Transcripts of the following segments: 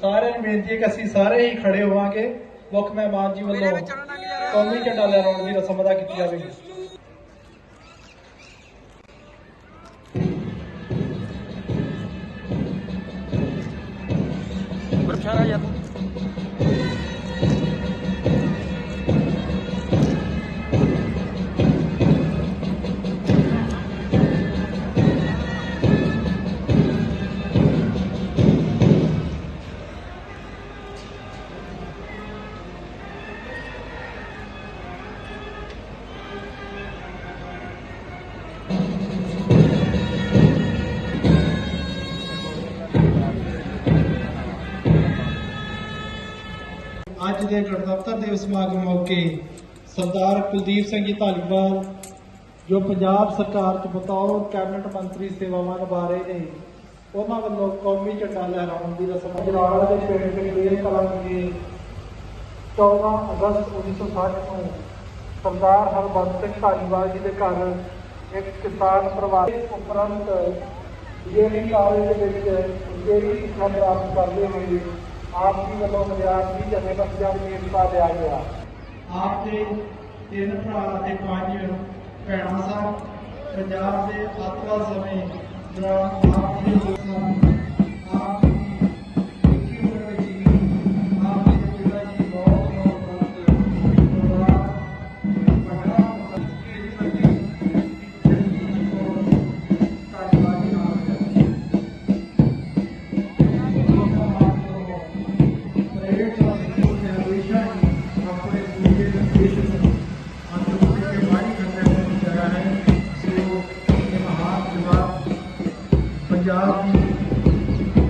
ਸਾਰਿਆਂ ਨੂੰ ਬੇਨਤੀ ਹੈ ਕਿ ਅਸੀਂ ਸਾਰੇ ਹੀ ਖੜੇ ਹੋਵਾਂਗੇ ਮੁੱਖ ਮਹਿਮਾਨ ਜੀ ਵੱਲੋਂ ਕੌਮੀ ਝੰਡਾ ਲਹਿਰਾਉਣ ਦੀ ਰਸਮ ਅਦਾ ਕੀਤੀ ਜਾਵੇਗੀ। ਅੱਜ ਦੇ ਗਣਤੰਤਰ ਦਿਵਸ ਸਮਾਗਮ ਮੌਕੇ ਸਰਦਾਰ ਕੁਲਦੀਪ ਸਿੰਘ ਜੀ ਧਾਲੀਵਾਲ, ਜੋ ਪੰਜਾਬ ਸਰਕਾਰ 'ਚ ਬਤੌਰ ਕੈਬਨਿਟ ਮੰਤਰੀ ਸੇਵਾਵਾਂ ਨਿਭਾ ਰਹੇ ਨੇ, ਉਹਨਾਂ ਵੱਲੋਂ ਕੌਮੀ ਝੰਡਾ ਲਹਿਰਾਉਣ ਦੀ ਰਸਮ ਜਲਾਲ ਦੇ ਪਿੰਡ ਕਲੀਰ ਕਲਾਂ ਵਿਖੇ 14 ਅਗਸਤ 1960 ਨੂੰ ਸਰਦਾਰ ਹਰਬੰਸ ਸਿੰਘ ਧਾਲੀਵਾਲ ਜੀ ਦੇ ਘਰ ਇੱਕ ਕਿਸਾਨ ਪਰਿਵਾਰ ਉਪਰੰਤ ਜਿਹੜੀ ਕਾਲਜ ਦੇ ਵਿੱਚ ਜਿਹੜੀ ਸਿੱਖਿਆ ਪ੍ਰਾਪਤ ਕਰਦੇ ਹੋਏ ਆਪ ਜੀ ਵੱਲੋਂ ਵਿਦਿਆਰਥੀ ਜਥੇਬੰਦੀਆਂ ਨੂੰ ਹਿੱਸਾ ਲਿਆ ਗਿਆ ਆਪ ਦੇ ਤਿੰਨ ਭਰਾ ਤੇ ਪੰਜ ਭੈਣਾਂ ਸਨ। ਪੰਜਾਬ ਦੇ ਆਤਵਾ ਸਮੇਂ ਦੌਰਾਨ ਆਪ ਜੀ ਦੇ ਸਨ।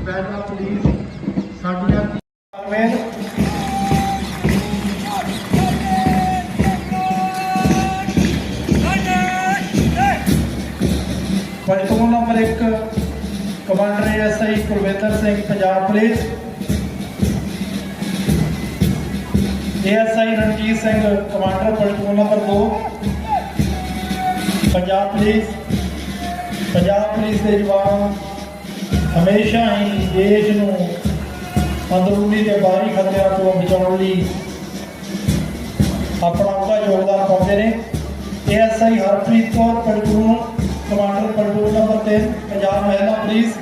ਫੈਡਰਲ ਪੁਲਿਸ ਸਾਡੀਆਂ ਮੈਂ platoon number 1 commander SI Kulwinder Singh, Punjab police. ASI Ranjit Singh, commander platoon number 2 Punjab police Punjab police ਦੇ ਜਵਾਨ ਹਮੇਸ਼ਾ ਹੀ ਦੇਸ਼ ਨੂੰ ਅੰਦਰੂਨੀ ਤੇ ਬਾਹਰੀ ਖਤਰਿਆਂ ਤੋਂ ਬਚਾਉਣ ਲਈ ਆਪਣਾ ਪੂਰਾ ਯੋਗਦਾਨ ਪਾਉਂਦੇ ਨੇ। ASI Harpreet Kaur platoon commander platoon number 3 Punjab ਮਹਿਲਾ police.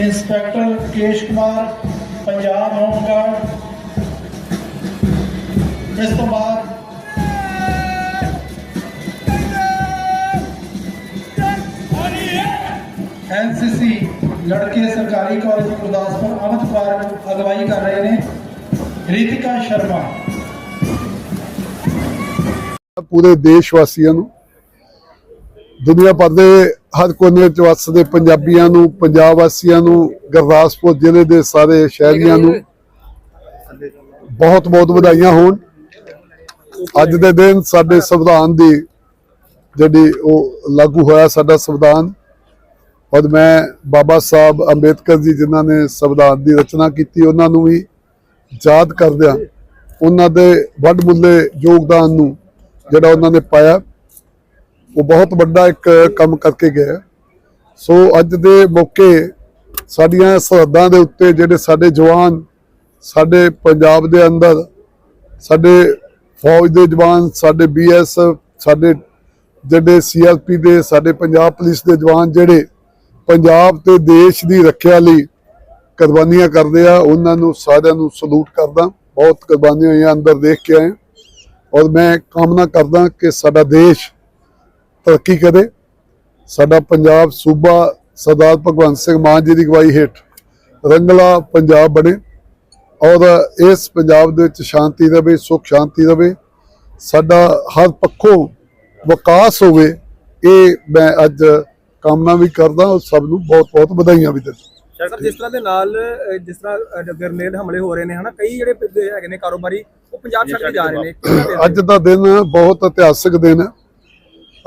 Inspector Kesh Kumar, Punjab home guard. ਇਸ ਤੋਂ ਬਾਅਦ ਐਨਸੀਸੀ ਲੜਕੇ ਸਰਕਾਰੀ ਕਾਲਜ ਗੁਰਦਾਸਪੁਰ ਅਮਿਤ ਪਾਰਕ ਅਗਵਾਈ ਕਰ ਰਹੇ ਨੇ। ਰਿਤਿਕਾ ਸ਼ਰਮਾ। ਪੂਰੇ ਦੇਸ਼ ਵਾਸੀਆਂ ਨੂੰ, ਦੁਨੀਆ ਭਰ ਦੇ ਹਰ ਕੋਨੇ ਚ ਵੱਸਦੇ ਪੰਜਾਬੀਆਂ ਨੂੰ ਪੰਜਾਬ ਵਾਸੀਆਂ ਨੂੰ, ਗੁਰਦਾਸਪੁਰ ਜ਼ਿਲ੍ਹੇ ਦੇ ਸਾਰੇ ਸ਼ਹਿਰੀਆਂ ਨੂੰ ਬਹੁਤ ਬਹੁਤ ਵਧਾਈਆਂ ਹੋਣ। ਅੱਜ ਦੇ ਦਿਨ ਸਾਡੇ ਸੰਵਿਧਾਨ ਦੀ ਜਿਹੜੀ ਉਹ ਲਾਗੂ ਹੋਇਆ ਸਾਡਾ ਸੰਵਿਧਾਨ ਔਰ ਮੈਂ ਬਾਬਾ ਸਾਹਿਬ ਅੰਬੇਦਕਰ ਜੀ ਜਿਨ੍ਹਾਂ ਨੇ ਸੰਵਿਧਾਨ ਦੀ ਰਚਨਾ ਕੀਤੀ, ਉਹਨਾਂ ਨੂੰ ਵੀ ਯਾਦ ਕਰਦਿਆਂ ਉਹਨਾਂ ਦੇ ਵੱਡ ਮੁੱਲੇ ਯੋਗਦਾਨ ਨੂੰ ਜਿਹੜਾ ਉਹਨਾਂ ਨੇ ਪਾਇਆ, ਉਹ ਬਹੁਤ ਵੱਡਾ ਇੱਕ ਕੰਮ ਕਰਕੇ ਗਿਆ ਸੋ ਅੱਜ ਦੇ ਮੌਕੇ ਸਾਡੀਆਂ ਸਰਹੱਦਾਂ ਦੇ ਉੱਤੇ ਜਿਹੜੇ ਸਾਡੇ ਜਵਾਨ, ਸਾਡੇ ਪੰਜਾਬ ਦੇ ਅੰਦਰ, ਸਾਡੇ ਫੌਜ ਦੇ ਜਵਾਨ, ਸਾਡੇ ਬੀਐਸ ਸਾਡੇ ਜਿਹੜੇ ਸੀਆਰਪੀ ਦੇ, ਸਾਡੇ ਪੰਜਾਬ ਪੁਲਿਸ ਦੇ ਜਵਾਨ ਜਿਹੜੇ ਪੰਜਾਬ ਤੇ ਦੇਸ਼ ਦੀ ਰੱਖਿਆ ਲਈ ਕੁਰਬਾਨੀਆਂ ਕਰਦੇ ਆ, ਉਹਨਾਂ ਨੂੰ ਸਾਰਿਆਂ ਨੂੰ ਸਲੂਟ ਕਰਦਾ। ਬਹੁਤ ਕੁਰਬਾਨੀਆਂ ਹੋਈਆਂ, ਅੰਦਰ ਦੇਖ ਕੇ ਆਏ। ਔਰ ਮੈਂ ਕਾਮਨਾ ਕਰਦਾ ਕਿ ਸਾਡਾ ਦੇਸ਼ ਤਰੱਕੀ ਕਰੇ। ਸਾਡਾ ਪੰਜਾਬ ਸੂਬਾ ਸਰਦਾਰ ਭਗਵੰਤ ਸਿੰਘ ਮਾਨ ਜੀ ਦੀ ਅਗਵਾਈ ਹੇਠ ਰੰਗਲਾ ਪੰਜਾਬ ਬਣੇ। ਔਰ ਇਸ ਪੰਜਾਬ ਦੇ ਵਿੱਚ ਸ਼ਾਂਤੀ ਰਵੇ, ਸੁਖ ਸ਼ਾਂਤੀ ਰਵੇ। ਸਾਡਾ ਹਰ ਪੱਖੋਂ ਵਿਕਾਸ ਹੋਵੇ, ਇਹ ਮੈਂ ਅੱਜ ਕਾਮਨਾ ਵੀ ਕਰਦਾ ਸਭ ਨੂੰ ਬਹੁਤ ਬਹੁਤ ਵਧਾਈਆਂ ਵੀ ਦਿੰਦਾ। ਸਰ ਜਿਸ ਤਰ੍ਹਾਂ ਦੇ ਨਾਲ ਜਿਸ ਤਰ੍ਹਾਂ ਗ੍ਰਨੇਡ ਹਮਲੇ ਹੋ ਰਹੇ ਨੇ ਹਨਾ ਕਈ ਜਿਹੜੇ ਹੈਗੇ ਨੇ ਕਾਰੋਬਾਰੀ ਉਹ ਪੰਜਾਬ ਛੱਡ ਕੇ ਜਾ ਰਹੇ ਨੇ ਅੱਜ ਦਾ ਦਿਨ ਬਹੁਤ ਇਤਿਹਾਸਕ ਦਿਨ ਹੈ।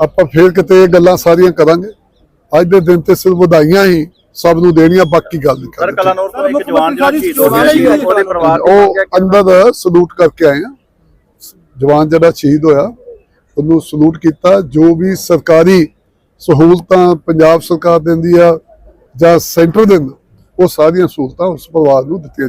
ਆਪਾਂ ਫੇਰ ਕਿਤੇ ਇਹ ਗੱਲਾਂ ਸਾਰੀਆਂ ਕਰਾਂਗੇ। ਅੱਜ ਦੇ ਦਿਨ ਤੇ ਸਿਰਫ ਵਧਾਈਆਂ ਹੀ ਸਭ ਨੂੰ ਦੇਣੀਆਂ ਬਾਕੀ ਗੱਲ ਨਹੀਂ ਸਰ ਕਰਨੀ। ਕਲਾਨੌਰ ਤੋਂ ਇੱਕ ਮੁੱਖ ਜਵਾਨ ਜਿਹੜਾ ਮੰਤਰੀ ਸ਼ਹੀਦ ਹੋ। ਗਿਆ ਸੀ ਸਾਹਿਬ ਉਹਦੇ ਪਰਿਵਾਰ ਨੂੰ ਉਹ ਅੰਦਰ ਸਲੂਟ ਕਰਕੇ ਆਏ ਆ। ਜਵਾਨ ਜਿਹੜਾ ਸ਼ਹੀਦ ਹੋਇਆ ਉਹਨੂੰ ਸਲੂਟ ਕੀਤਾ ਜੋ ਵੀ ਸਰਕਾਰੀ ਸਹੂਲਤਾਂ ਪੰਜਾਬ ਸਰਕਾਰ ਦਿੰਦੀ ਆ ਜਾਂ ਸੈਂਟਰ ਦਿੰਦਾ, ਉਹ ਸਾਰੀਆਂ ਸਹੂਲਤਾਂ ਉਸ ਪਰਿਵਾਰ ਨੂੰ ਦਿੱਤੀਆਂ ਜਾਣ